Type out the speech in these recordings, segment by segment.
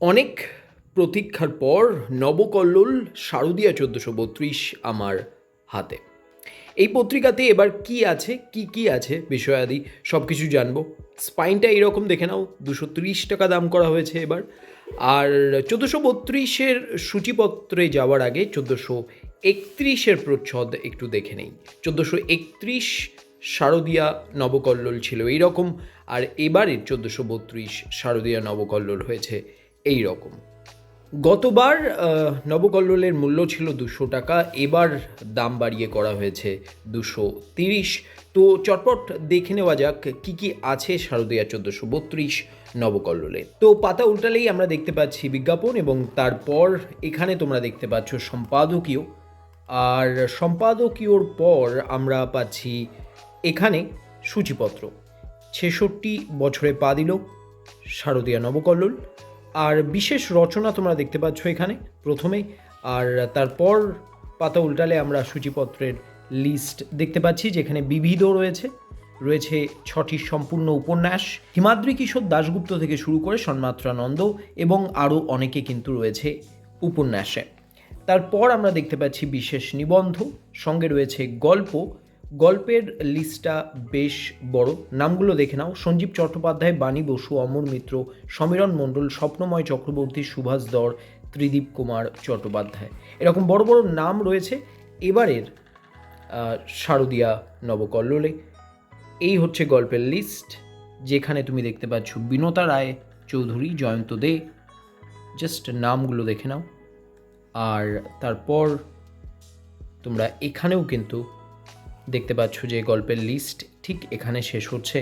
অনেক প্রতীক্ষার পর নবকল্লোল শারদীয়া চোদ্দোশো বত্রিশ আমার হাতে। এই পত্রিকাতে এবার কি আছে, কি কি আছে বিষয়াদি সব কিছু জানব। স্পাইনটা এইরকম দেখে নাও, দুশো ত্রিশ টাকা দাম করা হয়েছে এবার। আর চোদ্দোশো বত্রিশের সূচিপত্রে যাওয়ার আগে চোদ্দোশো একত্রিশের প্রচ্ছদ একটু দেখে নেই। চোদ্দোশো একত্রিশ শারদীয়া নবকল্লোল ছিল এই রকম আর এবারের চোদ্দোশো বত্রিশ শারদীয়া নবকল্লোল হয়েছে এই রকম গতবার নবকল্লোলের মূল্য ছিল দুশো টাকা, এবার দাম বাড়িয়ে করা হয়েছে দুশো তিরিশ। তো চটপট দেখে নেওয়া যাক কি কি আছে শারদীয়া চোদ্দোশো বত্রিশ নবকল্লোলে তো পাতা উল্টালেই আমরা দেখতে পাচ্ছি বিজ্ঞাপন এবং তারপর এখানে তোমরা দেখতে পাচ্ছ সম্পাদকীয়। আর সম্পাদকীয়র পর আমরা পাচ্ছি এখানে সূচিপত্র। ছেষট্টি বছরে পা দিল শারদীয়া নবকল্লোল আর বিশেষ রচনা তোমরা দেখতে পাচ্ছ এখানে প্রথমেই, আর তারপর পাতা উল্টালে আমরা সূচিপত্রের লিস্ট দেখতে পাচ্ছি, যেখানে বিবিধ রয়েছে। রয়েছে ছটি সম্পূর্ণ উপন্যাস, হিমাদ্রি কিশোর দাশগুপ্ত থেকে শুরু করে সন্মাত্রানন্দ এবং আরও অনেকে কিন্তু রয়েছে উপন্যাসে। তারপর আমরা দেখতে পাচ্ছি বিশেষ নিবন্ধ, সঙ্গে রয়েছে গল্প গল্পের লিস্টটা বেশ বড়। নামগুলো দেখে নাও। সঞ্জীব চট্টোপাধ্যায়, বাণী বসু, অমর মিত্র, সমীরণ মণ্ডল, স্বপ্নময় চক্রবর্তী, সুভাষ দর ত্রিদীপ কুমার চট্টোপাধ্যায়। এরকম বড় বড় নাম রয়েছে। এবারের শারদীয়া নবকল্লোলে। এই হচ্ছে গল্পের লিস্ট, যেখানে তুমি দেখতে পাচ্ছ বিনতা রায়, চৌধুরী, জয়ন্ত দে। জাস্ট নামগুলো দেখে নাও। আর তারপর তোমরা এখানেও কিন্তু দেখতে পাচ্ছ যে গল্পের লিস্ট ঠিক এখানে শেষ হচ্ছে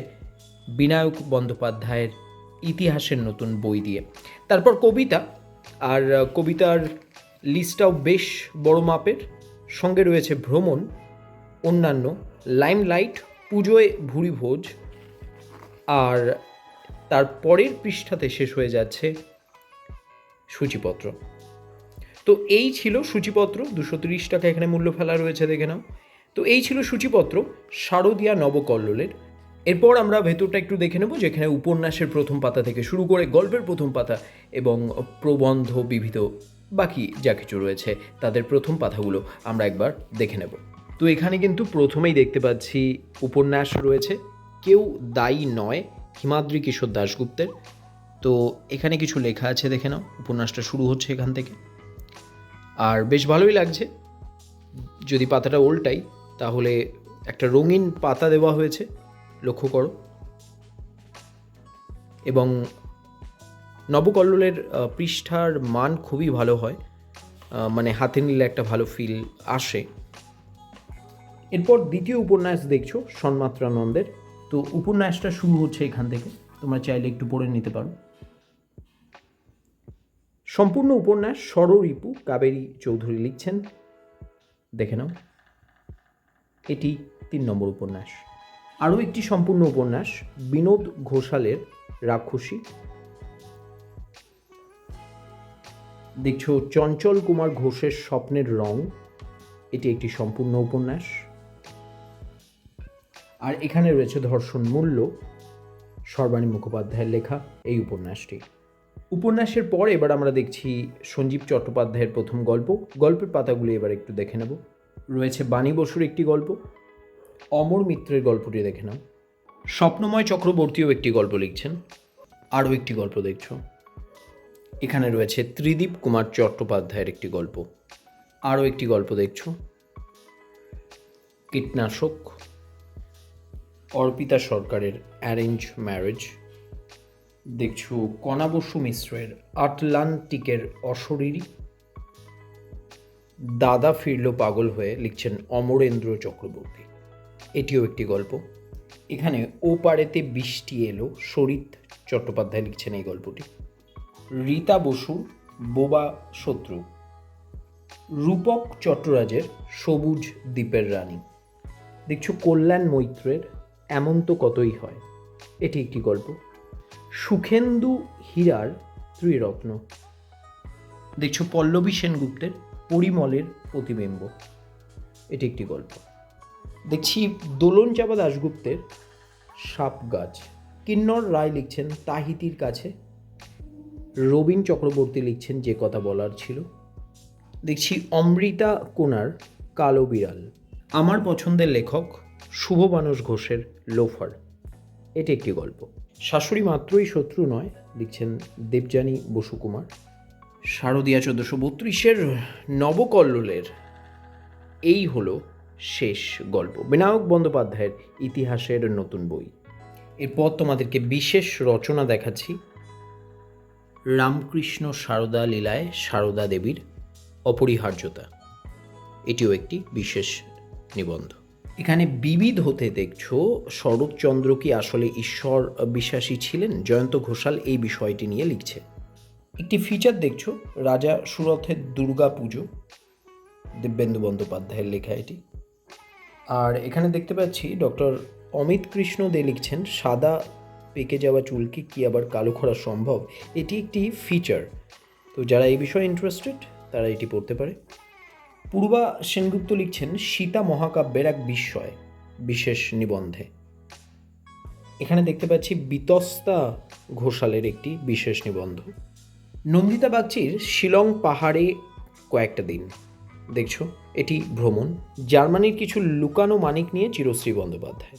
বিনায়ক বন্দ্যোপাধ্যায়ের ইতিহাসের নতুন বই দিয়ে। তারপর কবিতা, আর কবিতার লিস্টটাও বেশ বড় মাপের। সঙ্গে রয়েছে ভ্রমণ, অন্যান্য লাইমলাইট পুজোয় ভুরি ভোজ, আর তার পরের পৃষ্ঠাতে শেষ হয়ে যাচ্ছে সূচিপত্র। তো এই ছিল সূচিপত্র। দুশো তিরিশ টাকা এখানে মূল্য ফেলা রয়েছে দেখে নাও। তো এই ছিল সূচিপত্র শারদীয়া নবকল্লোলের। এরপর আমরা ভেতরটা একটু দেখে নেব, যেখানে উপন্যাসের প্রথম পাতা থেকে শুরু করে গল্পের প্রথম পাতা এবং প্রবন্ধ, বিবিধ, বাকি যা কিছু রয়েছে, তাদের প্রথম পাতাগুলো আমরা একবার দেখে নেব। তো এখানে কিন্তু প্রথমেই দেখতে পাচ্ছি উপন্যাস রয়েছে, কেউ দায়ী নয়, হিমাদ্রি কিশোর দাশগুপ্তের। তো এখানে কিছু লেখা আছে, দেখে নাও, উপন্যাসটা শুরু হচ্ছে এখান থেকে। আর বেশ ভালোই লাগছে, যদি পাতাটা উল্টাই তাহলে একটা রঙিন পাতা দেওয়া হয়েছে, লক্ষ্য করো। এবং নবকল্লোলের পৃষ্ঠার মান খুবই ভালো হয় মানে হাতে নিলে একটা ভালো ফিল আসে। এরপর দ্বিতীয় উপন্যাস দেখছ, সন্মাত্রানন্দের। তো উপন্যাসটা শুরু হচ্ছে এখান থেকে, তোমরা চাইলে একটু পড়ে নিতে পারো। সম্পূর্ণ উপন্যাস ষড়রিপু কাবেরী চৌধুরী লিখছেন। দেখে নাও। এটি তিন নম্বর উপন্যাস। আরও একটি সম্পূর্ণ উপন্যাস, বিনোদ ঘোষালের রাক্ষসী। দেখছ, চঞ্চল কুমার ঘোষের স্বপ্নের রং, এটি একটি সম্পূর্ণ উপন্যাস। আর এখানে রয়েছে ধর্ষণ মূল্য, সর্বাণী মুখোপাধ্যায়ের লেখা এই উপন্যাসটি। উপন্যাসের পর এবার আমরা দেখছি সঞ্জীব চট্টোপাধ্যায়ের প্রথম গল্প। গল্পের পাতাগুলি এবার একটু দেখে নেব। রয়েছে বাণী বসুর একটি গল্প, অমর মিত্রের গল্পটি দেখে নাও। স্বপ্নময় চক্রবর্তীও একটি গল্প লিখছেন, আরও একটি গল্প দেখছ। এখানে রয়েছে ত্রিদীপ কুমার চট্টোপাধ্যায়ের একটি গল্প, আরও একটি গল্প দেখছ। কীটনাশক, অর্পিতা সরকারের অ্যারেঞ্জ ম্যারেজ, দেখছ কণা বসু মিশ্রের আটলান্টিকের অশরীরী দাদা ফিরল পাগল হয়ে লিখছেন অমরেন্দ্র চক্রবর্তী। এটিও একটি গল্প। এখানে ও পাড়েতে বৃষ্টি এলো শরীত চট্টোপাধ্যায় লিখছেন এই গল্পটি। রীতা বসুর বোবা শত্রু। রূপক চট্টরাজের সবুজ দ্বীপের রানী। দেখছ, কল্যাণ মৈত্রের এমন তো কতই হয়। এটি একটি গল্প। সুখেন্দু হীরার ত্রিরত্ন। দেখছ, পল্লবী সেনগুপ্তের পরিমলের প্রতিবিম্ব। এটি একটি গল্প। দেখছি দোলন চাপা দাশগুপ্তের সাপ গাছ। কিন্নর রায় লিখছেন তাহিতির কাছে। রবীন চক্রবর্তী লিখছেন যে কথা বলার ছিল। দেখছি অমৃতা কোনার কালো বিড়াল। আমার পছন্দের লেখক শুভ মানুষ ঘোষের লোফার। এটি একটি গল্প। শাশুড়ি মাত্রই শত্রু নয়, লিখছেন দেবযানী বসুকুমার। শারদীয়া চোদ্দোশো বত্রিশের নবকল্লোলের এই হলো শেষ গল্প। বিনায়ক বন্দ্যোপাধ্যায়ের ইতিহাসের নতুন বই। এরপর তোমাদেরকে বিশেষ রচনা দেখাচ্ছি। রামকৃষ্ণ সারদা লীলায় সারদা দেবীর অপরিহার্যতা। এটিও একটি বিশেষ নিবন্ধ। এখানে বিবিধ হতে দেখছ, শরৎচন্দ্র কি আসলে ঈশ্বর বিশ্বাসী ছিলেন? জয়ন্ত ঘোষাল এই বিষয়টি নিয়ে লিখছে। একটি ফিচার দেখছ, রাজা সুরথের দুর্গা পুজো, দিব্যেন্দু বন্দ্যোপাধ্যায়ের লেখা এটি। আর এখানে দেখতে পাচ্ছি ডক্টর অমিত কৃষ্ণ দে লিখছেন, সাদা পেকে যাওয়া চুলকে কি আবার কালো করা সম্ভব? এটি একটি ফিচার তো যারা এই বিষয়ে ইন্টারেস্টেড তারা এটি পড়তে পারে। পূর্বা সেনগুপ্ত লিখছেন, সীতা মহাকাব্যের এক বিস্ময়, বিশেষ নিবন্ধে। এখানে দেখতে পাচ্ছি বিতস্তা ঘোষালের একটি বিশেষ নিবন্ধ। নন্দিতা বাগচির শিলং পাহাড়ে কয়েকটা দিন। দেখছ, এটি ভ্রমণ। জার্মানির কিছু লুকানো মানিক নিয়ে চিরশ্রী বন্দ্যোপাধ্যায়।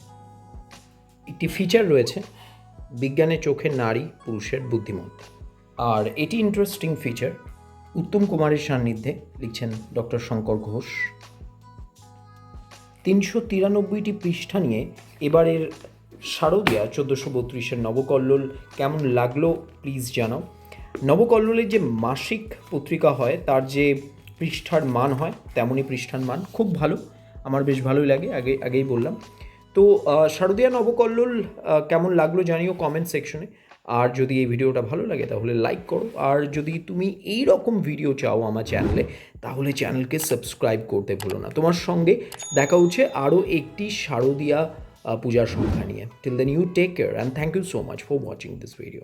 একটি ফিচার রয়েছে বিজ্ঞানের চোখে নারী, পুরুষের বুদ্ধিমত্তা। আর এটি ইন্টারেস্টিং ফিচার উত্তম কুমারের সান্নিধ্যে, লিখছেন ডক্টর শঙ্কর ঘোষ। তিনশো তিরানব্বইটি পৃষ্ঠা নিয়ে এবারের শারদিয়া চোদ্দোশো বত্রিশের নবকল্লোল কেমন লাগল প্লিজ জানাও। নবকল্লোলের যে মাসিক পত্রিকা হয়, তার যে পৃষ্ঠার মান হয়, তেমনই পৃষ্ঠার মান খুব ভালো। আমার বেশ ভালোই লাগে, আগে, আগেই বললাম। তো শারদীয়া নবকল্লোল কেমন লাগল জানিও কমেন্ট সেকশনে আর যদি এই ভিডিওটা ভালো লাগে, তাহলে লাইক করো। আর যদি তুমি এই রকম ভিডিও চাও আমার চ্যানেলে তাহলে চ্যানেলকে সাবস্ক্রাইব করতে ভুলো না। তোমার সঙ্গে দেখা হচ্ছে আরও একটি শারদীয়া পূজার সংখ্যা নিয়ে। Till then you take care and thank you so much for watching this video